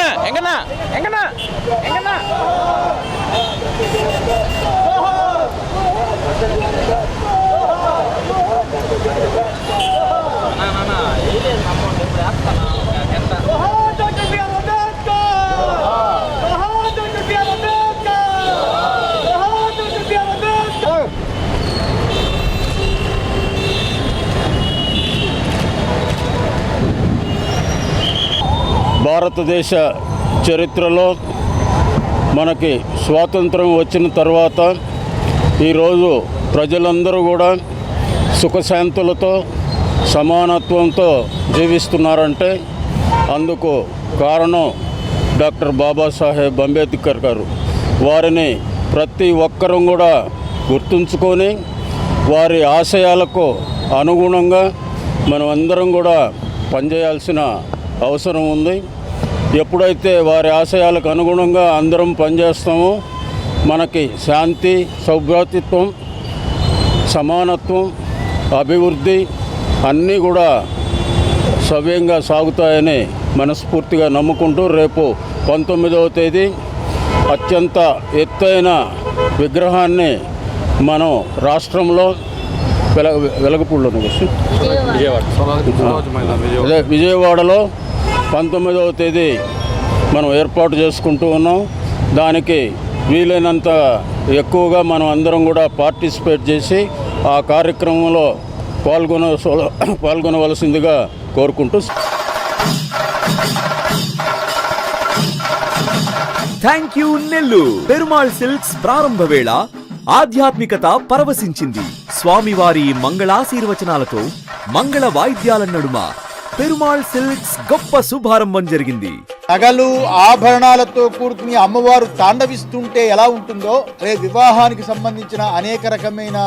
எங்கண்ணா? எங்கண்ணா? எங்கண்ணா? எங்கண்ணா? భారతదేశ చరిత్రలో మనకి స్వాతంత్రం వచ్చిన తర్వాత ఈరోజు ప్రజలందరూ కూడా సుఖశాంతులతో సమానత్వంతో జీవిస్తున్నారంటే అందుకు కారణం డాక్టర్ బాబాసాహెబ్ అంబేద్కర్ గారు. వారిని ప్రతి ఒక్కరూ కూడా గుర్తుంచుకొని వారి ఆశయాలకు అనుగుణంగా మనం అందరం కూడా పనిచేయాల్సిన అవసరం ఉంది. ఎప్పుడైతే వారి ఆశయాలకు అనుగుణంగా అందరం పనిచేస్తామో మనకి శాంతి సౌభ్రాతృత్వం సమానత్వం అభివృద్ధి అన్నీ కూడా సవ్యంగా సాగుతాయని మనస్ఫూర్తిగా నమ్ముకుంటూ రేపు పంతొమ్మిదవ తేదీ అత్యంత ఎత్తైన విగ్రహాన్ని మనం రాష్ట్రంలో వెల వెలగపూడిలో అదే విజయవాడలో పంతొమ్మిదవ తేదీ మనం ఏర్పాటు చేసుకుంటూ ఉన్నాం. దానికి వీలైనంత ఎక్కువగా మనం అందరం కూడా పార్టిసిపేట్ చేసి ఆ కార్యక్రమంలో పాల్గొన పాల్గొనవలసిందిగా కోరుకుంటూ థ్యాంక్ యూ నెల్లు పెరుమాళ్ సిల్క్స్ ప్రారంభ వేళ ఆధ్యాత్మికత పరవశించింది. స్వామివారి మంగళాశీర్వచనాలతో మంగళ వాయిద్యాల నడుమ పెరుమాళ్ సిల్క్స్ గొప్ప శుభారంభం జరిగింది. నగలు ఆభరణాలతో కూడుకుని అమ్మవారు తాండవిస్తుంటే ఎలా ఉంటుందో రే వివాహానికి సంబంధించిన అనేక రకమైన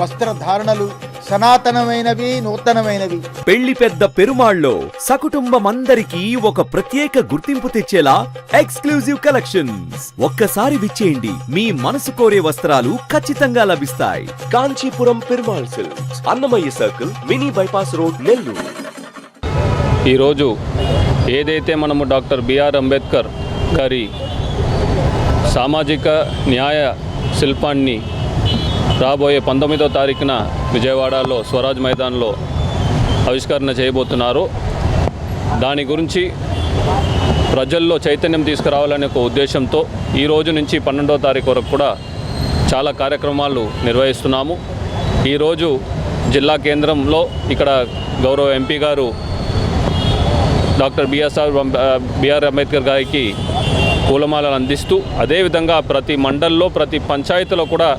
వస్త్రధారణలు సనాతనమైనవి నూతనమైనవి. పెళ్ళి పెద్ద పెరుమాళ్ళో సకుటుంబమందరికీ ఒక ప్రత్యేక గుర్తింపు తెచ్చేలా ఎక్స్క్లూజివ్ కలెక్షన్స్. ఒక్కసారి విచ్చేయండి మీ మనసు కోరే వస్త్రాలు ఖచ్చితంగా లభిస్తాయి. Kanchipuram Perumal silks Annamayya circle mini bypass road Nellore. ఈరోజు ఏదైతే మనము డాక్టర్ బిఆర్ అంబేద్కర్ గారి సామాజిక న్యాయ శిల్పాన్ని రాబోయే పంతొమ్మిదో తారీఖున విజయవాడలో స్వరాజ్ మైదాన్లో ఆవిష్కరణ చేయబోతున్నారు. దాని గురించి ప్రజల్లో చైతన్యం తీసుకురావాలనే ఒక ఉద్దేశంతో ఈ రోజు నుంచి పన్నెండో తారీఖు వరకు కూడా చాలా కార్యక్రమాలు నిర్వహిస్తున్నాము. ఈరోజు జిల్లా కేంద్రంలో ఇక్కడ గౌరవ ఎంపీ గారు డాక్టర్ బిఎస్ఆర్ బిఆర్ అంబేద్కర్ గారికి పూలమాలను అందిస్తూ అదేవిధంగా ప్రతి మండల్లో ప్రతి పంచాయతీలో కూడా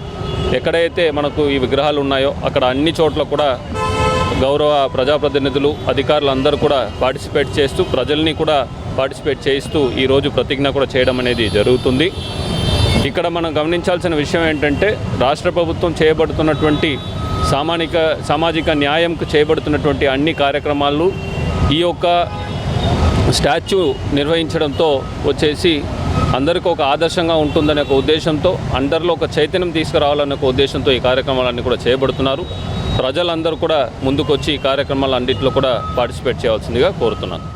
ఎక్కడైతే మనకు ఈ విగ్రహాలు ఉన్నాయో అక్కడ అన్ని చోట్ల కూడా గౌరవ ప్రజాప్రతినిధులు అధికారులు అందరూ కూడా పార్టిసిపేట్ చేస్తూ ప్రజల్ని కూడా పార్టిసిపేట్ చేయిస్తూ ఈరోజు ప్రతిజ్ఞ కూడా చేయడం అనేది జరుగుతుంది. ఇక్కడ మనం గమనించాల్సిన విషయం ఏంటంటే రాష్ట్ర ప్రభుత్వం చేయబడుతున్నటువంటి సామాజిక సామాజిక న్యాయంకు చేయబడుతున్నటువంటి అన్ని కార్యక్రమాలు ఈ యొక్క స్టాచ్యూ నిర్వహించడంతో వచ్చేసి అందరికీ ఒక ఆదర్శంగా ఉంటుందనే ఒక ఉద్దేశంతో అందరిలో ఒక చైతన్యం తీసుకురావాలనే ఒక ఉద్దేశంతో ఈ కార్యక్రమాలన్నీ కూడా చేయబడుతున్నారు ప్రజలందరూ కూడా ముందుకొచ్చి ఈ కార్యక్రమాలన్నింటిలో కూడా పార్టిసిపేట్ చేయవలసిందిగా కోరుతున్నాను.